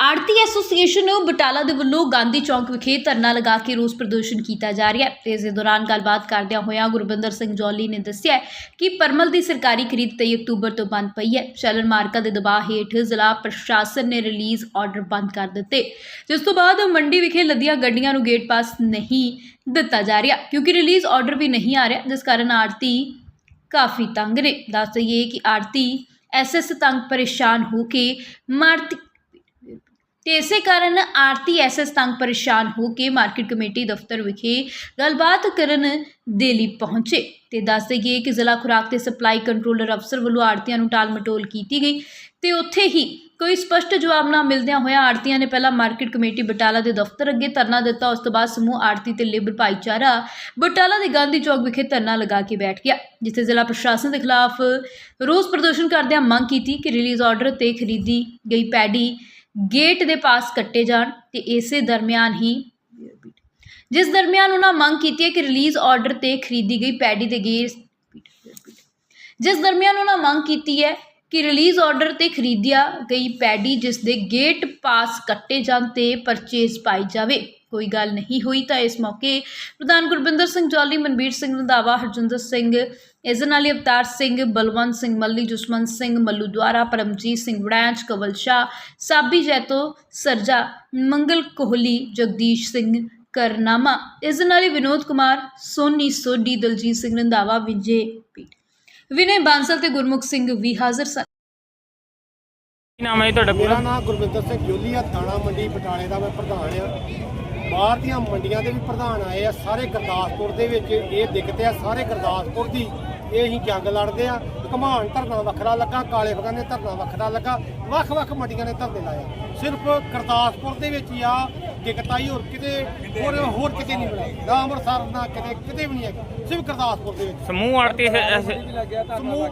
ਆੜਤੀ association Batala ਦੇ ਵੱਲੋਂ ਗਾਂਧੀ ਚੌਂਕ ਵਿਖੇ ਧਰਨਾ ਲਗਾ ਕੇ ਰੋਸ ਪ੍ਰਦਰਸ਼ਨ ਕੀਤਾ ਜਾ ਰਿਹਾ ਹੈ। ਤੇ ਇਸ ਦੇ ਦੌਰਾਨ ਗੱਲਬਾਤ ਕਰਦਿਆਂ ਹੋਇਆਂ ਗੁਰਬਿੰਦਰ ਸਿੰਘ ਜੌਲੀ ਨੇ ਦੱਸਿਆ ਕਿ ਪਰਮਲ ਦੀ ਸਰਕਾਰੀ ਖਰੀਦ 23 ਅਕਤੂਬਰ ਤੋਂ ਬੰਦ ਪਈ ਹੈ। ਚੱਲਣ ਮਾਰਕਾ ਦੇ ਦਬਾਅ ਹੇਠ ਜ਼ਿਲ੍ਹਾ ਪ੍ਰਸ਼ਾਸਨ ਨੇ ਰਿਲੀਜ਼ ਆਰਡਰ ਬੰਦ ਕਰ ਦਿੱਤੇ। ਜਿਸ ਤੋਂ ਬਾਅਦ ਮੰਡੀ ਵਿਖੇ ਲੱਦੀਆਂ ਗੱਡੀਆਂ ਨੂੰ ਗੇਟ ਪਾਸ ਨਹੀਂ ਦਿੱਤਾ ਜਾ ਰਿਹਾ, ਕਿਉਂਕਿ ਰਿਲੀਜ਼ ਆਰਡਰ ਵੀ ਨਹੀਂ ਆ ਰਿਹਾ। ਜਿਸ ਕਾਰਨ ਆੜਤੀ ਕਾਫੀ ਤੰਗ ਨੇ। ਦੱਸ ਦਈਏ ਕਿ ਆੜਤੀ ਐਸਐਸ ਤੰਗ ਪਰੇਸ਼ਾਨ ਹੋ ਕੇ ਮਾਰਤੀ ਤੇ ਇਸੇ ਕਾਰਨ ਆਰਤੀ ਐਸਐਸ ਤੰਗ ਪਰੇਸ਼ਾਨ ਹੋ ਕੇ ਮਾਰਕੀਟ ਕਮੇਟੀ ਦਫ਼ਤਰ ਵਿਖੇ ਗੱਲਬਾਤ ਕਰਨ ਦੇ ਲਈ ਪਹੁੰਚੇ ਤੇ ਦੱਸ ਦੇਈਏ ਕਿ ਜ਼ਿਲ੍ਹਾ ਖੁਰਾਕ ਤੇ ਸਪਲਾਈ ਕੰਟਰੋਲਰ ਅਫਸਰ ਵੱਲੋਂ ਆੜਤੀਆਂ ਨੂੰ ਟਾਲ ਮਟੋਲ ਕੀਤੀ ਗਈ ਤੇ ਉੱਥੇ ਹੀ ਕੋਈ ਸਪਸ਼ਟ ਜਵਾਬ ਨਾ ਮਿਲਦਿਆਂ ਹੋਇਆ ਆੜਤੀਆਂ ਨੇ ਪਹਿਲਾਂ ਮਾਰਕੀਟ ਕਮੇਟੀ ਬਟਾਲਾ ਦੇ ਦਫ਼ਤਰ ਅੱਗੇ ਧਰਨਾ ਦਿੱਤਾ, ਉਸ ਤੋਂ ਬਾਅਦ ਸਮੂਹ ਆੜਤੀ ਤੇ ਲੇਬਰ ਭਾਈਚਾਰਾ ਬਟਾਲਾ ਦੇ ਗਾਂਧੀ ਚੌਕ ਵਿਖੇ ਧਰਨਾ ਲਗਾ ਕੇ ਬੈਠ ਗਿਆ, ਜਿੱਥੇ ਜ਼ਿਲ੍ਹਾ ਪ੍ਰਸ਼ਾਸਨ ਦੇ ਖਿਲਾਫ ਰੋਸ ਪ੍ਰਦਰਸ਼ਨ ਕਰਦਿਆਂ ਮੰਗ ਕੀਤੀ ਕਿ ਰਿਲੀਜ਼ ਆਰਡਰ ਤੇ ਖਰੀਦੀ ਗਈ ਪੈਡੀ ਗੇਟ ਦੇ ਪਾਸ ਕੱਟੇ ਜਾਣ ਤੇ ਇਸੇ ਦਰਮਿਆਨ ਹੀ ਜਿਸ ਦਰਮਿਆਨ ਉਹਨਾਂ ਮੰਗ ਕੀਤੀ ਹੈ ਕਿ ਰਿਲੀਜ਼ ਆਰਡਰ ਤੇ ਖਰੀਦੀ ਗਈ ਪੈਡੀ ਦੇ ਗੇਟ ਜਿਸ ਦਰਮਿਆਨ ਉਹਨਾਂ ਮੰਗ ਕੀਤੀ ਹੈ ਕਿ ਰਿਲੀਜ਼ ਆਰਡਰ ਤੇ ਖਰੀਦਿਆ ਗਈ ਪੈਡੀ ਜਿਸ ਦੇ ਗੇਟ ਪਾਸ ਕੱਟੇ ਜਾਣ ਤੇ ਪਰਚੇਸ ਪਾਈ ਜਾਵੇ। ਕੋਈ ਗੱਲ ਨਹੀਂ ਹੋਈ ਤਾਂ ਇਸ ਮੌਕੇ ਪ੍ਰਧਾਨ ਗੁਰਬਿੰਦਰ ਸਿੰਘ ਜੌਲੀ ਮਨਬੀਰ ਸਿੰਘ ਰੰਧਾਵਾ ਹਰਜਿੰਦਰ ਸਿੰਘ ਇਸ ਦੇ ਨਾਲ ਹੀ ਅਵਤਾਰ ਸਿੰਘ ਬਲਵੰਤ ਸਿੰਘ ਮੱਲੀ ਜਸਵੰਤ ਸਿੰਘ ਮੱਲੂ ਦੁਆਰਾ ਪਰਮਜੀਤ ਸਿੰਘ ਵੜੈਂਚ ਕਵਲ ਸ਼ਾਹ ਸਾਬੀ ਜੈਤੋ ਸਰਜਾ ਮੰਗਲ ਕੋਹਲੀ ਜਗਦੀਸ਼ ਸਿੰਘ ਕਰਨਾਮਾ। ਇਸ ਦੇ ਨਾਲ ਹੀ ਵਿਨੋਦ ਕੁਮਾਰ ਸੋਨੀ ਸੋਢੀ ਦਲਜੀਤ ਸਿੰਘ ਰੰਧਾਵਾ ਵਿਜੇ ਪੀਟ ਵਿਨੇ ਬਾਂਸਲ ਤੇ ਗੁਰਮੁਖ ਸਿੰਘ ਵੀ ਹਾਜ਼ਰ ਸਨ। ਕੀ ਨਾਮ ਹੈ ਜੀ ਤੁਹਾਡਾ ਮੇਰਾ ਪੂਰਾ ਨਾਮ ਗੁਰਵਿੰਦਰ ਸਿੰਘ ਜੋਲੀ ਆ ਦਾਣਾ ਮੰਡੀ ਬਟਾਲੇ ਦਾ ਮੈਂ ਪ੍ਰਧਾਨ ਆ। ਬਾਹਰ ਦੀਆਂ ਮੰਡੀਆਂ ਦੇ ਵੀ ਪ੍ਰਧਾਨ ਆਏ ਆ ਸਾਰੇ ਗੁਰਦਾਸਪੁਰ ਦੇ ਵਿੱਚ ਇਹ ਦਿੱਕਤ ਆ ਸਾਰੇ ਗੁਰਦਾਸਪੁਰ ਦੀ ਇਹ ਹੀ ਜੰਗ ਲੜਦੇ ਆ। ਘਮਾਣ ਧਰਨਾ ਵੱਖਰਾ ਲੱਗਾ ਕਾਲੇ ਫਗਾਨੇ ਧਰਨਾ ਵੱਖਰਾ ਲੱਗਾ ਵੱਖ-ਵੱਖ ਮੰਡੀਆਂ ਨੇ ਧਰਨੇ ਲਾਏ ਸਿਰਫ ਗੁਰਦਾਸਪੁਰ ਦੇ ਵਿੱਚ ਹੀ ਆ ਦਿੱਕਤ ਆਈ ਹੋਰ ਕਿਤੇ ਹੋਰ ਹੋਰ ਕਿਤੇ ਨਹੀਂ ਬਣਾਈ। ਨਾ ਅੰਮ੍ਰਿਤਸਰ ਨਾ ਕਿਤੇ ਕਿਤੇ ਵੀ ਨਹੀਂ ਹੈਗੀ। ਸਿਰਫ ਗੁਰਦਾਸਪੁਰ ਦੇ ਵਿੱਚ। ਸਮੂਹ ਆੜਤੀ ਸਮੂਹ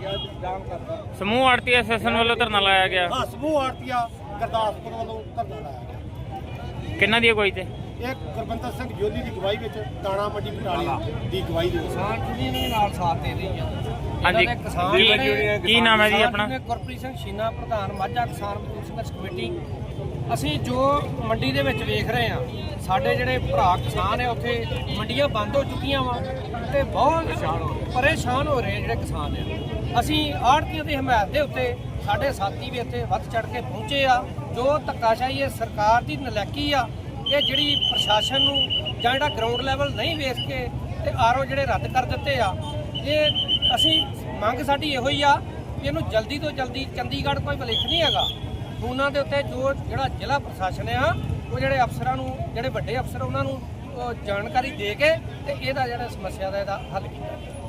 ਸਮੂਹ ਆੜਤੀ ਐਸੋਸੀਏਸ਼ਨ ਵੱਲੋਂ ਧਰਨਾ ਲਾਇਆ ਗਿਆ। ਹਾਂ ਸਮੂਹ ਆਰਤੀਆ ਗੁਰਦਾਸਪੁਰ ਵੱਲੋਂ ਧਰਨਾ ਲਾਇਆ ਗਿਆ। ਕਿੰਨਾ ਦੀ ਕੋਈ ਤੇ? ਇਹ ਗੁਰਬੰਦਰ ਸਿੰਘ ਜੋਲੀ ਦੀ ਗਵਾਹੀ ਵਿੱਚ ਦਾਣਾ ਮੰਡੀ ਬਟਾਲੇ ਦੀ ਗਵਾਹੀ ਦੇ ਵਿੱਚ। ਕਿਸਾਨ ਯੂਨੀਅਨ ਵੀ ਨਾਲ ਸਾਥ ਦੇ ਰਹੀ ਆ ਹਾਂਜੀ। ਇਹਨਾਂ ਦੇ ਕਿਸਾਨ ਕੀ ਜਿਹੜੇ- ਕੀ ਨਾਮ ਹੈ ਜੀ ਕਿਸਾਨ ਆਪਣਾ? ਯੂਨੀਅਨ ਗੁਰਪ੍ਰੀਤ ਸਿੰਘ ਸ਼ੀਨਾ ਪ੍ਰਧਾਨ ਮਾਝਾ ਕਿਸਾਨ ਮਜ਼ਦੂਰ ਸੰਘਰਸ਼ ਕਮੇਟੀ। ਅਸੀਂ ਜੋ ਮੰਡੀ ਦੇ ਵਿੱਚ ਵੇਖ ਰਹੇ ਆ ਸਾਡੇ ਜਿਹੜੇ ਭਰਾ ਕਿਸਾਨ ਆ ਉੱਥੇ ਮੰਡੀਆਂ ਬੰਦ ਹੋ ਚੁੱਕੀਆਂ ਵਾ ਤੇ ਬਹੁਤ ਪਰੇਸ਼ਾਨ ਹੋ ਰਹੇ ਜਿਹੜੇ ਕਿਸਾਨ ਆ। ਅਸੀਂ ਆੜਤੀਆਂ ਦੀ ਹਮਾਇਤ ਦੇ ਉੱਤੇ ਸਾਡੇ ਸਾਥੀ ਵੀ ਇੱਥੇ ਵੱਧ ਚੜ ਕੇ ਪਹੁੰਚੇ ਆ। ਜੋ ਧੱਕਾਸ਼ਾਹੀ ਇਹ ਸਰਕਾਰ ਦੀ ਨਲਾਇਕੀ ਆ। ਇਹ ਜਿਹੜੀ ਪ੍ਰਸ਼ਾਸਨ ਨੂੰ ਜਾਂ ਜਿਹੜਾ ਗਰਾਊਂਡ ਲੈਵਲ ਨਹੀਂ ਵੇਖ ਕੇ ਤੇ ਆਰਓ ਜਿਹੜੇ ਰੱਦ ਕਰ ਦਿੱਤੇ ਆ, ਇਹ ਅਸੀਂ ਮੰਗ ਸਾਡੀ ਇਹੋ ਹੀ ਆ ਕਿ ਇਹਨੂੰ ਜਲਦੀ ਤੋਂ ਜਲਦੀ ਚੰਡੀਗੜ੍ਹ ਕੋਈ ਭਲੇਖ ਨਹੀਂ ਹੈਗਾ ਉਹਨਾਂ ਦੇ ਉੱਤੇ ਜੋ ਜਿਹੜਾ ਜ਼ਿਲ੍ਹਾ ਪ੍ਰਸ਼ਾਸਨ ਆ, ਉਹ ਜਿਹੜੇ ਅਫਸਰਾਂ ਨੂੰ, ਜਿਹੜੇ ਵੱਡੇ ਅਫਸਰ ਉਹਨਾਂ ਨੂੰ ਜਾਣਕਾਰੀ ਦੇ ਕੇ ਤੇ ਇਹਦਾ ਜਿਹੜਾ ਸਮੱਸਿਆ ਦਾ ਇਹਦਾ ਹੱਲ ਕੀਤਾ ਜਾਵੇ।